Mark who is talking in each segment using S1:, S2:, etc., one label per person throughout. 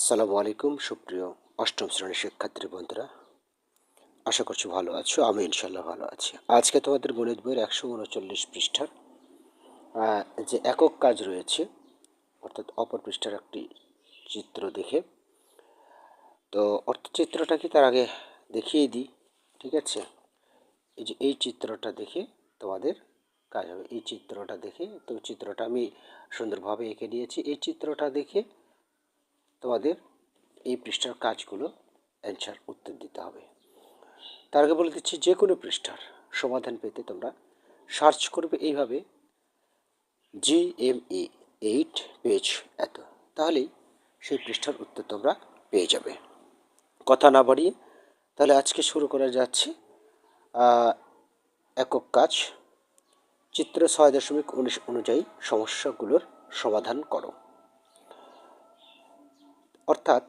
S1: আসসালামু আলাইকুম, সুপ্রিয় অষ্টম শ্রেণির শিক্ষার্থী বন্ধুরা। আশা করছি ভালো আছো, আমি ইনশাল্লাহ ভালো আছি। আজকে তোমাদের গণিত বইয়ের একশো উনচল্লিশ পৃষ্ঠার যে একক কাজ রয়েছে, অর্থাৎ অপর পৃষ্ঠার একটি চিত্র দেখে। তো চিত্রটা কি তার আগে দেখিয়ে দিই, ঠিক আছে? এই যে এই চিত্রটা দেখে তোমাদের কাজ হবে। এই চিত্রটা দেখে, তো চিত্রটা আমি সুন্দরভাবে এঁকে দিয়েছি এই চিত্রটা দেখে তোমাদের এই পৃষ্ঠার কাজগুলো অ্যান্সার উত্তর দিতে হবে। তার আগে বলে দিচ্ছি, যে কোনো পৃষ্ঠার সমাধান পেতে তোমরা সার্চ করবে এইভাবে G M E eight page এত। তাহলেই সেই পৃষ্ঠার উত্তর তোমরা পেয়ে যাবে। কথা না বাড়িয়ে, তাহলে আজকে শুরু করা যাচ্ছে একক কাজ। চিত্র ছয় দশমিক উনিশ অনুযায়ী সমস্যাগুলোর সমাধান করো। অর্থাৎ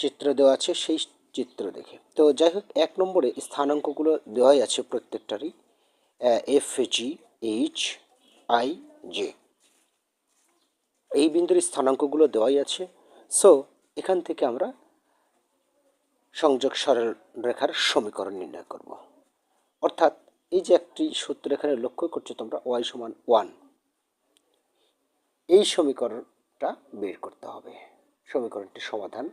S1: চিত্র দেওয়া আছে সেই চিত্র দেখে। তো যাই হোক এক নম্বরে স্থানাঙ্কগুলো দেওয়াই আছে প্রত্যেকটারই। F G H I J এই বিন্দুর স্থানাঙ্কগুলো দেওয়াই আছে। সো এখান থেকে আমরা সংযোগ সরল রেখার সমীকরণ নির্ণয় করব। অর্থাৎ এই যে একটি সূত্র এখানে লক্ষ্য করছ তোমরা ওয়াই সমান ওয়ান এই সমীকরণটা বের করতে হবে। সমীকরণটির সমাধান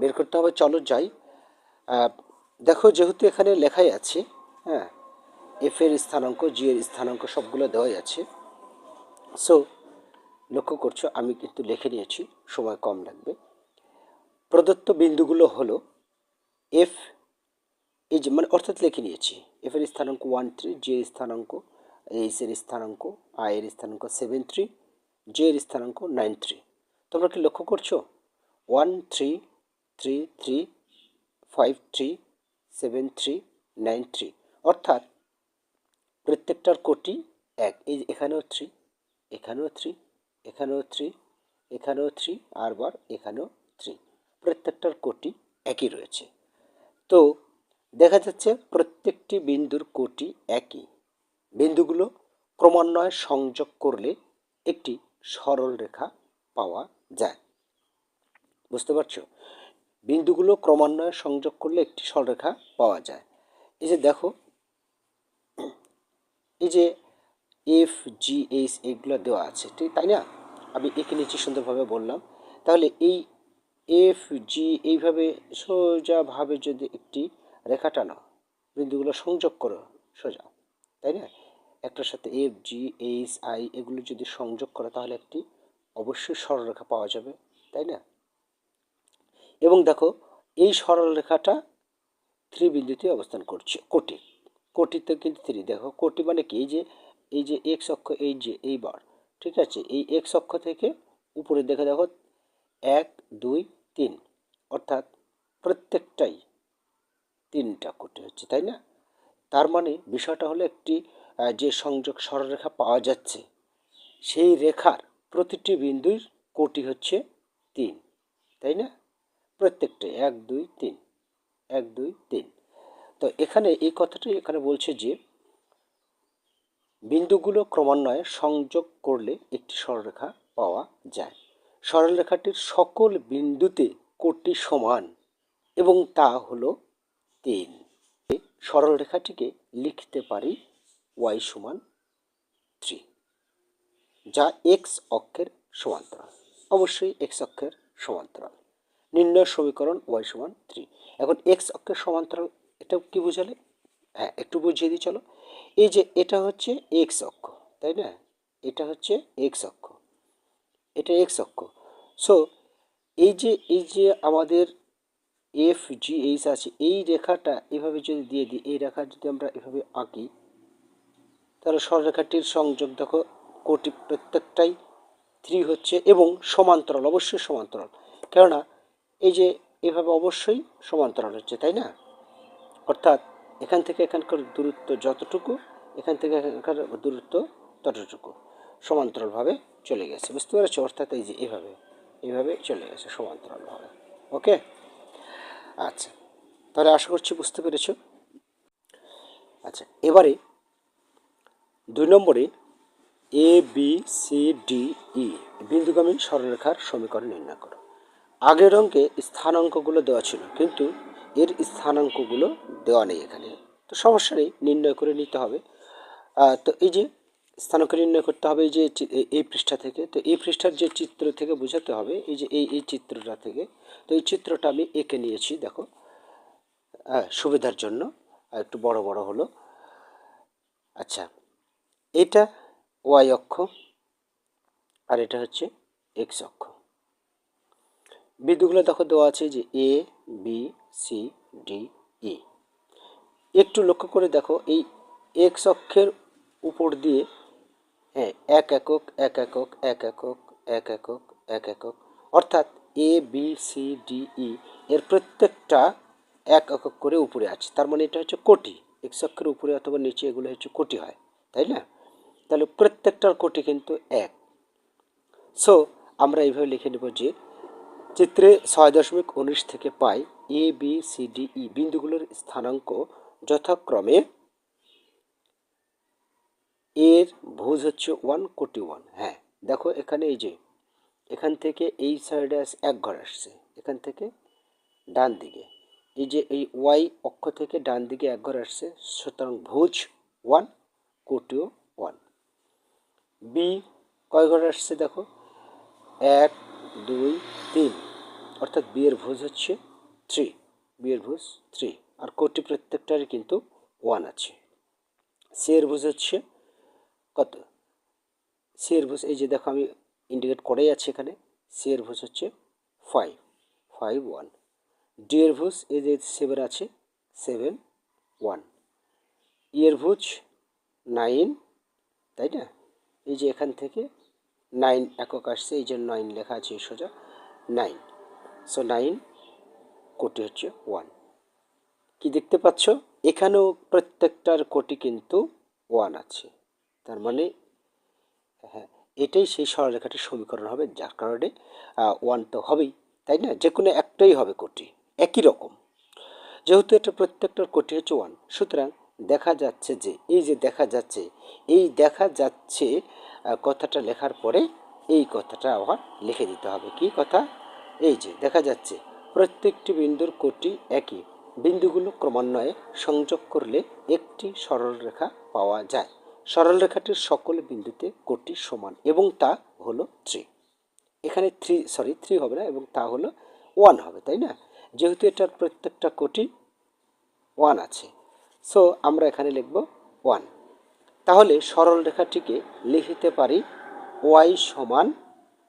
S1: বের করতে হবে। চলো যাই। দেখো যেহেতু এখানে লেখাই আছে হ্যাঁ এফ এর স্থানাঙ্ক জি এর স্থানাঙ্ক সবগুলো দেওয়াই আছে। সো লক্ষ্য করছ, আমি কিন্তু লিখে নিয়েছি, সময় কম লাগবে। প্রদত্ত বিন্দুগুলো হলো এফ এই যে মানে অর্থাৎ লিখে নিয়েছি এফ এর স্থানাঙ্ক ওয়ান থ্রি জি এর স্থানাঙ্ক এইচ এর স্থানাঙ্ক আই এর স্থানাঙ্ক সেভেন থ্রি জে এর স্থানাঙ্ক নাইন থ্রি তোমরা কি লক্ষ্য করছ? One three three three five three seven three nine three অর্থাৎ প্রত্যেকটার কোটি এক। এই এখানেও থ্রি এখানেও থ্রি এখানেও থ্রি এখানেও থ্রি আরবার এখানেও থ্রি প্রত্যেকটার কোটি একই রয়েছে। তো দেখা যাচ্ছে প্রত্যেকটি বিন্দুর কোটি একই। বিন্দুগুলো ক্রমান্বয়ে সংযোগ করলে একটি সরল রেখা পাওয়া যায়। বুঝতে পারছ? বিন্দুগুলো ক্রমান্বয়ে সংযোগ করলে একটি সরলরেখা পাওয়া যায়। এই যে দেখো, এই যে এফ জি এইচ এগুলো দেওয়া আছে, ঠিক তাই না? আমি এঁকে নিচে সুন্দরভাবে বললাম। তাহলে এই এফ জি এইভাবে সোজাভাবে যদি একটি রেখা টানো, বিন্দুগুলো সংযোগ করো, সোজা, তাই না? একটার সাথে এফ জি এইচ আই এগুলো যদি সংযোগ করো, তাহলে একটি অবশ্যই সরলরেখা পাওয়া যাবে, তাই না? এবং দেখো, এই সরলরেখাটা থ্রি বিন্দুতে অবস্থান করছে, কোটি। কোটিতে কিন্তু থ্রি দেখো, কোটি মানে কি? এই যে এই যে এক্স অক্ষ, এই যে, এই বার, ঠিক আছে? এই এক্স অক্ষ থেকে উপরে দেখে, দেখো, এক, দুই, তিন, অর্থাৎ প্রত্যেকটাই তিনটা কোটি হচ্ছে, তাই না? তার মানে বিষয়টা হলো একটি যে সংযোগ সরলরেখা পাওয়া যাচ্ছে, সেই রেখার প্রতিটি বিন্দুর কোটি হচ্ছে তিন, তাই না? প্রত্যেকটাই এক, দুই, তিন, এক, দুই, তিন। তো এখানে এই কথাটাই এখানে বলছে যে, বিন্দুগুলো ক্রমান্বয়ে সংযোগ করলে একটি সরলরেখা পাওয়া যায়। সরলরেখাটির সকল বিন্দুতে কোটি সমান এবং তা হলো তিন। সরলরেখাটিকে লিখতে পারি ওয়াই সমান থ্রি, যা এক্স অক্ষের সমান্তরাল। অবশ্যই এক্স অক্ষের সমান্তরাল। নির্ণয় সমীকরণ ওয়াই সমান থ্রি। এখন এক্স অক্ষের সমান্তরাল, এটা কি বোঝালে? হ্যাঁ একটু বুঝিয়ে দিই, চলো। এই যে এটা হচ্ছে এক্স অক্ষ, তাই না? এটা হচ্ছে এক্স অক্ষ। এটা এক্স অক্ষ। সো এই যে এই যে আমাদের এফ জি এইচ আছে, এই রেখাটা এভাবে যদি দিয়ে দিই, এই রেখা যদি আমরা এভাবে আঁকি, তাহলে সরলরেখাটির সংযোগ দেখো, কোটি প্রত্যেকটাই থ্রি হচ্ছে এবং সমান্তরাল, অবশ্যই সমান্তরাল। কেননা এই যে এভাবে অবশ্যই সমান্তরাল হচ্ছে, তাই না? অর্থাৎ এখান থেকে এখানকার দূরত্ব যতটুকু, এখান থেকে এখানকার দূরত্ব ততটুকু সমান্তরালভাবে চলে গেছে। বুঝতে পেরেছ? অর্থাৎ এই যে এভাবে এইভাবে চলে গেছে সমান্তরালভাবে। ওকে? আচ্ছা তাহলে আশা করছি বুঝতে পেরেছ? আচ্ছা এবারে দুই নম্বরে A B C D E বিন্দুগামী সরলরেখার সমীকরণ নির্ণয় করো। আগের অঙ্কে স্থানাঙ্কগুলো দেওয়া ছিল, কিন্তু এর স্থানাঙ্কগুলো দেওয়া নেই এখানে। তো সমস্যা নেই, নির্ণয় করে নিতে হবে। তো এই যে স্থানাঙ্ক নির্ণয় করতে হবে, এই যে এই- পৃষ্ঠা থেকে, তো এই পৃষ্ঠার যে চিত্র থেকে বোঝাতে হবে, এই যে এই এই চিত্রটা থেকে, তো এই চিত্রটা আমি এঁকে নিয়েছি, দেখো। সুবিধার জন্য একটু বড় বড় হলো। আচ্ছা এটা ওয়াই অক্ষ, আর এটা হচ্ছে এক্স অক্ষ। বিন্দুগুলো দেখো দেওয়া আছে যে A B C D E একটু লক্ষ্য করে দেখো, এই এক্স অক্ষের উপর দিয়ে হ্যাঁ এক একক এক একক এক একক এক একক এক একক, অর্থাৎ A B C D E এর প্রত্যেকটা এক একক করে উপরে আছে। তার মানে এটা হচ্ছে কোটি। এক অক্ষের উপরে অথবা নিচে এগুলো হচ্ছে কোটি হয়, তাই না? তাহলে প্রত্যেকটার কোটি কিন্তু এক। সো আমরা এইভাবে লিখে নেব যে চিত্রে ছয় দশমিক উনিশ থেকে পাই A B C D E বিন্দুগুলোর স্থানাঙ্ক যথাক্রমে এর ভুজ হচ্ছে ওয়ান কোটি ওয়ান হ্যাঁ দেখো এখানে এই যে, এখান থেকে এই সাইডে এক ঘর আসছে, এখান থেকে ডান দিকে। এই যে এই ওয়াই অক্ষ থেকে ডান দিকে এক ঘর আসছে, সুতরাং ভুজ ওয়ান কোটিও ওয়ান বি কয় ঘর আসছে দেখো? এক দুই, তিন। অর্থাৎ বিয়ের ভোজ হচ্ছে থ্রি। বিয়ের ভোজ থ্রি। আর কোটি প্রত্যেকটারই কিন্তু ওয়ান আছে। সি এর ভুজ হচ্ছে কত? সি এর ভুজ, এই যে দেখো আমি ইন্ডিকেট করেই আছে এখানে। সি এর ভুজ হচ্ছে ফাইভ ফাইভ ওয়ান ডি ভোজ, এই যে সেভেন আছে সেভেন ওয়ান ই ভোজ নাইন তাই না? এই যে এখান থেকে নাইন একক আসছে, এই যে নাইন লেখা আছে সোজা, নাইন। সো নাইন কোটি হচ্ছে ওয়ান। কি দেখতে পাচ্ছ? এখানেও প্রত্যেকটার কোটি কিন্তু ওয়ান আছে। তার মানে হ্যাঁ এটাই সেই সরলরেখাটির সমীকরণ হবে, যার কারণে ওয়ান তো হবেই, তাই না? যে কোনো একটাই হবে কোটি, একই রকম। যেহেতু এটা প্রত্যেকটার কোটি হচ্ছে ওয়ান, সুতরাং দেখা যাচ্ছে যে, এই যে দেখা যাচ্ছে, এই দেখা যাচ্ছে কথাটা লেখার পরে এই কথাটা আবার লিখে দিতে হবে। কি কথা? এই যে, দেখা যাচ্ছে, প্রত্যেকটি বিন্দুর কোটি একই। বিন্দুগুলো ক্রমান্বয়ে সংযোগ করলে একটি সরলরেখা পাওয়া যায়। সরলরেখাটির সকল বিন্দুতে কোটি সমান এবং তা হলো থ্রি এখানে থ্রি সরি থ্রি হবে না এবং তা হলো ওয়ান হবে, তাই না? যেহেতু এটার প্রত্যেকটা কোটি ওয়ান আছে। সো আমরা এখানে লিখব ওয়ান তাহলে সরল রেখাটিকে লিখতে পারি ওয়াই সমান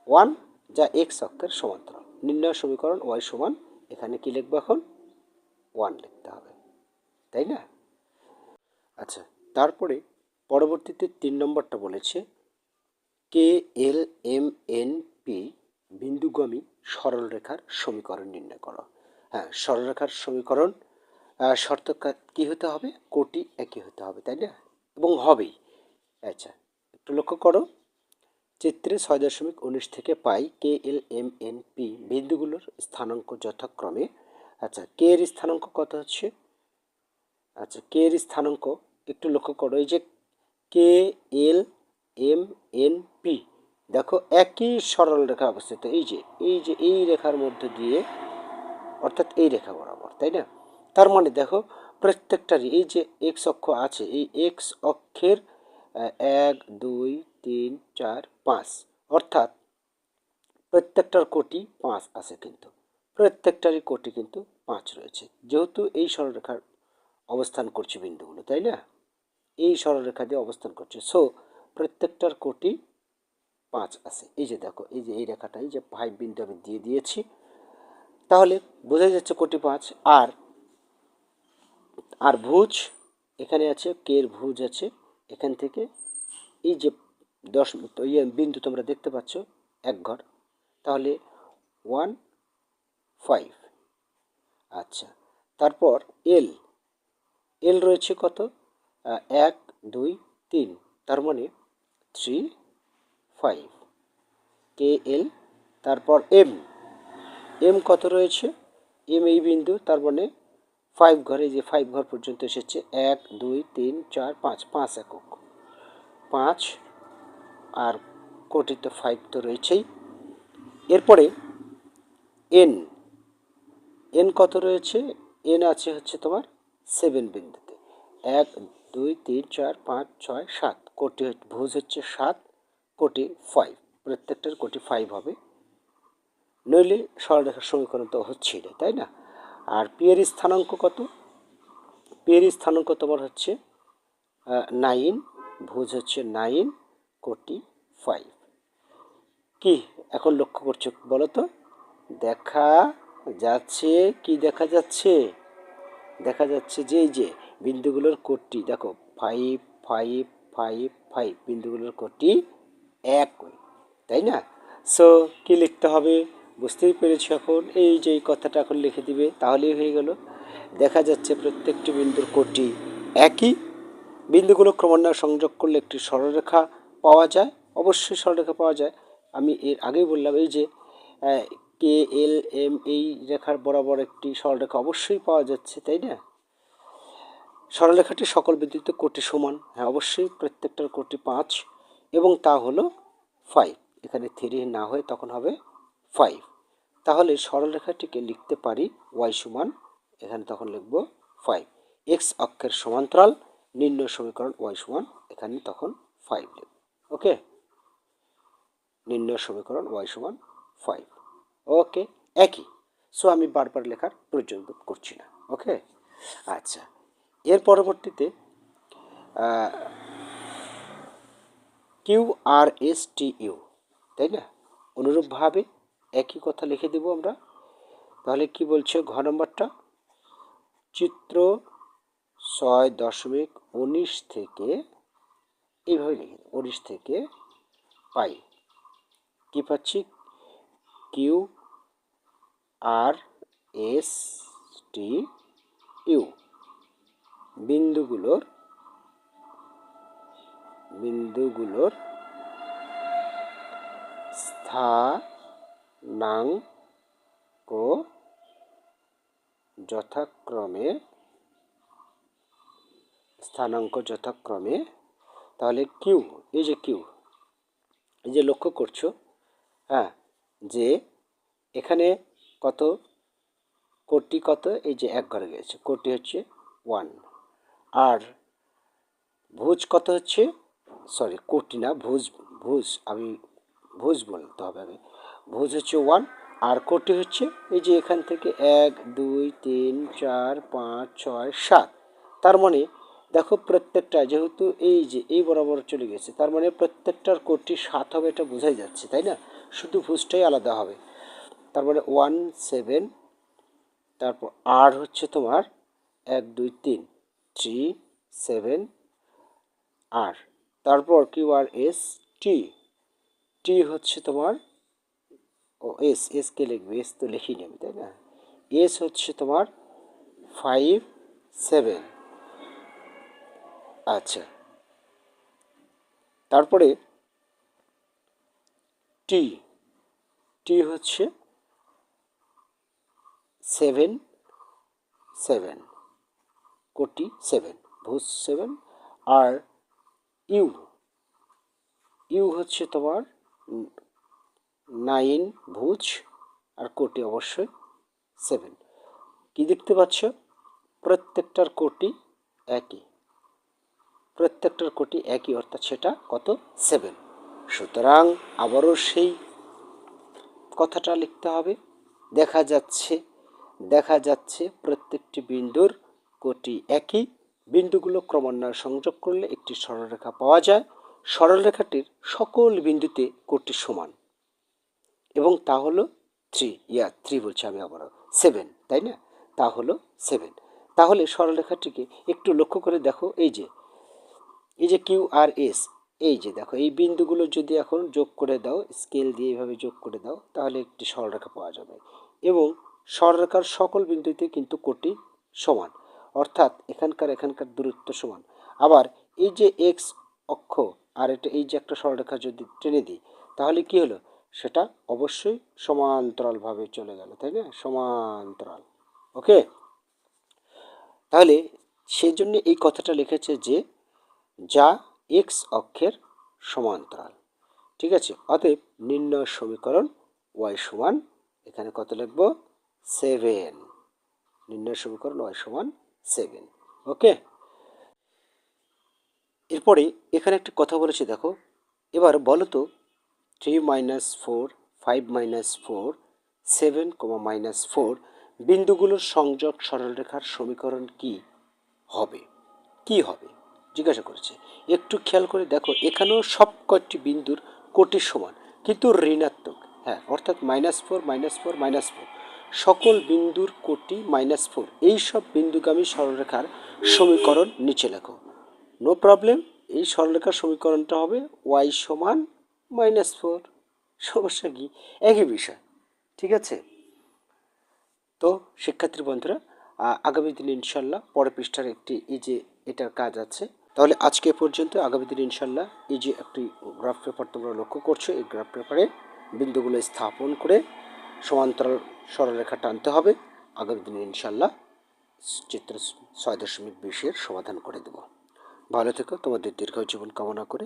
S1: ওয়ান যা এক্স অক্ষের সমান্তরাল। নির্ণয় সমীকরণ ওয়াই সমান, এখানে কি লিখব এখন? ওয়ান লিখতে হবে। তাই না? আচ্ছা তারপরে পরবর্তীতে তিন নম্বরটা বলেছে K L M N P বিন্দুগামী সরলরেখার সমীকরণ নির্ণয় করো। হ্যাঁ সরলরেখার সমীকরণ শর্ত কি হতে হবে? কোটি একই হতে হবে, তাই না? এবং হবেই। আচ্ছা একটু লক্ষ্য করো। চিত্রে ছয় দশমিক উনিশ থেকে পাই K L M N P বিন্দুগুলোর স্থানাঙ্ক যথাক্রমে। আচ্ছা কে এর স্থানাঙ্ক কত হচ্ছে? আচ্ছা কে এর স্থানাঙ্ক একটু লক্ষ্য করো, এই যে K L M N P. দেখো, একই সরল রেখা অবস্থিত, এই যে এই যে, এই রেখার মধ্যে দিয়ে, অর্থাৎ এই রেখা বরাবর, তাই না? তার মানে দেখো প্রত্যেকটারই, এই যে এক্স অক্ষ আছে, এই এক্স অক্ষের এক, দুই, তিন, চার, পাঁচ, অর্থাৎ প্রত্যেকটার কোটি পাঁচ আছে কিন্তু। প্রত্যেকটারই কোটি কিন্তু পাঁচ রয়েছে। যেহেতু এই সরলরেখার অবস্থান করছে বিন্দুগুলো, তাই না? এই সরলরেখা দিয়ে অবস্থান করছে। সো প্রত্যেকটার কোটি পাঁচ আছে। এই যে দেখো, এই যে এই রেখাটা এই যে ফাইভ বিন্দু আমি দিয়ে দিয়েছি, তাহলে বোঝা যাচ্ছে কোটি পাঁচ। আর আর ভুজ, এখানে আছে, কের ভুজ আছে, এখান থেকে এই যে দশ ইয়ে বিন্দু তোমরা দেখতে পাচ্ছ, এক ঘর। তাহলে ওয়ান, ফাইভ। আচ্ছা তারপর এল। এল রয়েছে কত? এক, দুই, তিন। তার মানে থ্রি, ফাইভ। কে এল? তারপর এম। এম কত রয়েছে? এম এই বিন্দু, তার মানে ফাইভ ঘরে যে ফাইভ ঘর পর্যন্ত এসেছে, এক, দুই, তিন, চার, পাঁচ পাঁচ একক। পাঁচ আর কোটি তো ফাইভ তো রয়েছেই। এরপরে এন এন কত রয়েছে? এন আছে হচ্ছে তোমার সেভেন বিন্দুতে। এক, দুই, তিন, চার, পাঁচ, ছয়, সাত। কোটি ভুজ হচ্ছে সাত, কোটি ফাইভ। প্রত্যেকটার কোটি ফাইভ হবে। নইলে সরলরেখার সমীকরণ তো হচ্ছেই না, তাই না? আর পিয়ের স্থানাঙ্ক কত? পিয়ের স্থানাঙ্ক তোমার হচ্ছে নাইন ভুজ হচ্ছে নাইন কোটি ফাইভ কি এখন লক্ষ্য করছ বলো তো? দেখা যাচ্ছে, কি দেখা যাচ্ছে? দেখা যাচ্ছে যে, এই যে বিন্দুগুলোর কোটি, দেখো ফাইভ ফাইভ ফাইভ ফাইভ বিন্দুগুলোর কোটি এক, তাই না? সো কি লিখতে হবে? বুঝতেই পেরেছি এখন, এই যে এই কথাটা এখন লিখে দিবে, তাহলেই হয়ে গেল। দেখা যাচ্ছে প্রত্যেকটি বিন্দুর কোটি একই। বিন্দুগুলো ক্রমান্বয়ে সংযোগ করলে একটি সরলরেখা পাওয়া যায়, অবশ্যই সরলরেখা পাওয়া যায়। আমি এর আগেই বললাম, এই যে কে এল এম এই রেখার বরাবর একটি সরলরেখা অবশ্যই পাওয়া যাচ্ছে, তাই না? সরলরেখাটি সকল বিদ্যুৎ কোটি সমান। হ্যাঁ অবশ্যই প্রত্যেকটার কোটি পাঁচ এবং তা হলো ফাইভ এখানে থ্রি না হয়ে তখন হবে ফাইভ তাহলে সরলরেখাটিকে লিখতে পারি ওয়াই সমান, এখানে তখন লিখব ফাইভ এক্স অক্ষের সমান্তরাল নির্ণয় সমীকরণ ওয়াই সমান, এখানে তখন ফাইভ লিখব। ওকে? নির্ণয় সমীকরণ ওয়াই সমান ফাইভ ওকে, একই। সো আমি বারবার লেখার প্রয়োজন করছি না। ওকে? আচ্ছা। এর পরবর্তীতে Q R S T U তাই না? অনুরূপভাবে একই কথা লিখে দেব আমরা। তাহলে কি বলছে ঘ নম্বরটা? চিত্র ছয় দশমিক উনিশ থেকে এইভাবে লিখে উনিশ থেকে পাই। কি পাচ্ছি? Q R S T U বিন্দুগুলোর বিন্দুগুলোর স্থানাঙ্ক যথাক্রমে স্থানাঙ্ক যথাক্রমে, তাহলে কিউ, এই যে কিউ, এই যে লক্ষ্য করছ হ্যাঁ যে এখানে কত, কোটি কত, এই যে এক ঘরে গেছে, কোটি হচ্ছে ওয়ান, আর ভুজ কত হচ্ছে, সরি, কোটি না, ভুজ ভুজ, আমি ভুজ বলতে হবে আমি ভুজ হচ্ছে ওয়ান আর কোটি হচ্ছে এই যে এখান থেকে এক, দুই, তিন, চার, পাঁচ, ছয়, সাত। তার মানে দেখো প্রত্যেকটা যেহেতু এই যে এই বরাবর চলে গেছে, তার মানে প্রত্যেকটার কোটি সাত হবে এটা বোঝাই যাচ্ছে, তাই না? শুধু ভুজটাই আলাদা হবে। তার মানে ওয়ান সেভেন তারপর আর হচ্ছে তোমার এক, দুই, তিন থ্রি সেভেন আর তারপর কিউ আর এস টি টি হচ্ছে তোমার ও এস এস কে লিখবে, এস তো লিখিনি আমি, তাই না? এস হচ্ছে তোমার ফাইভ সেভেন আচ্ছা। তারপরে টি টি হচ্ছে সেভেন সেভেন কোটি সেভেন ভুজ সেভেন আর ইউ ইউ হচ্ছে তোমার নাইন, ভুজ আর কোটি অবশ্যই সেভেন। কি দেখতে পাচ্ছ? প্রত্যেকটার কোটি একই। প্রত্যেকটার কোটি একই, অর্থাৎ সেটা কত? সেভেন। সুতরাং আবারও সেই কথাটা লিখতে হবে। দেখা যাচ্ছে দেখা যাচ্ছে প্রত্যেকটি বিন্দুর কোটি একই। বিন্দুগুলো ক্রমান্বয়ে সংযোগ করলে একটি সরলরেখা পাওয়া যায়। সরলরেখাটির সকল বিন্দুতে কোটি সমান। এবং তা হলো থ্রি ইয়া থ্রি বলছি আমি আবারও সেভেন তাই না? তা হলো সেভেন তাহলে সরলরেখাটিকে একটু লক্ষ্য করে দেখো, এই যে এই যে কিউ আর এস এই যে দেখো, এই বিন্দুগুলো যদি এখন যোগ করে দাও স্কেল দিয়ে এইভাবে যোগ করে দাও, তাহলে একটি সরলরেখা পাওয়া যাবে। এবং সরলরেখার সকল বিন্দুতে কিন্তু কোটি সমান, অর্থাৎ এখানকার এখানকার দূরত্ব সমান। আবার এই যে এক্স অক্ষ, আর এটা এই যে একটা সরলরেখা যদি টেনে দিই, তাহলে কি হলো? সেটা অবশ্যই সমান্তরালভাবে চলে গেল, তাই না? সমান্তরাল। ওকে? তাহলে সেই জন্য এই কথাটা লিখেছে যে, যা এক্স অক্ষের সমান্তরাল। ঠিক আছে? অতএব নির্ণয় সমীকরণ ওয়াই সমান, এখানে কত লিখব? সেভেন নির্ণয় সমীকরণ ওয়াই সমান সেভেন ওকে? এরপরে এখানে একটা কথা বলেছি, দেখো। এবার বলো তো three minus four five minus four seven comma minus four বিন্দুগুলোর সংযোগ সরলরেখার সমীকরণ কি হবে? কি হবে? জিজ্ঞাসা করেছে। একটু খেয়াল করে দেখো, এখানেও সব কয়টি বিন্দুর কোটি সমান, কিন্তু ঋণাত্মক। হ্যাঁ অর্থাৎ minus four minus four minus four সকল বিন্দুর কোটি মাইনাস ফোর এই সব বিন্দুগামী সরলরেখার সমীকরণ নিচে লেখো। নো প্রবলেম এই সরলরেখার সমীকরণটা হবে ওয়াই সমান মাইনাস ফোর, সমস্যা কি? একই বিষয়, ঠিক আছে? তো শিক্ষার্থী বন্ধুরা আগামী দিনে ইনশাল্লাহ পরের পৃষ্ঠার একটি, এই যে এটার কাজ আছে, তাহলে আজকে পর্যন্ত, আগামী দিনে ইনশাল্লাহ এই যে একটি গ্রাফ পেপার তোমরা লক্ষ্য করছ, এই গ্রাফ পেপারে বিন্দুগুলো স্থাপন করে সমান্তরাল সরলরেখা টানতে হবে, আগামী দিনে ইনশাল্লাহ চিত্র ছয় দশমিক বিশের সমাধান করে দেব। ভালো থেকো, তোমাদের দীর্ঘ জীবন কামনা করে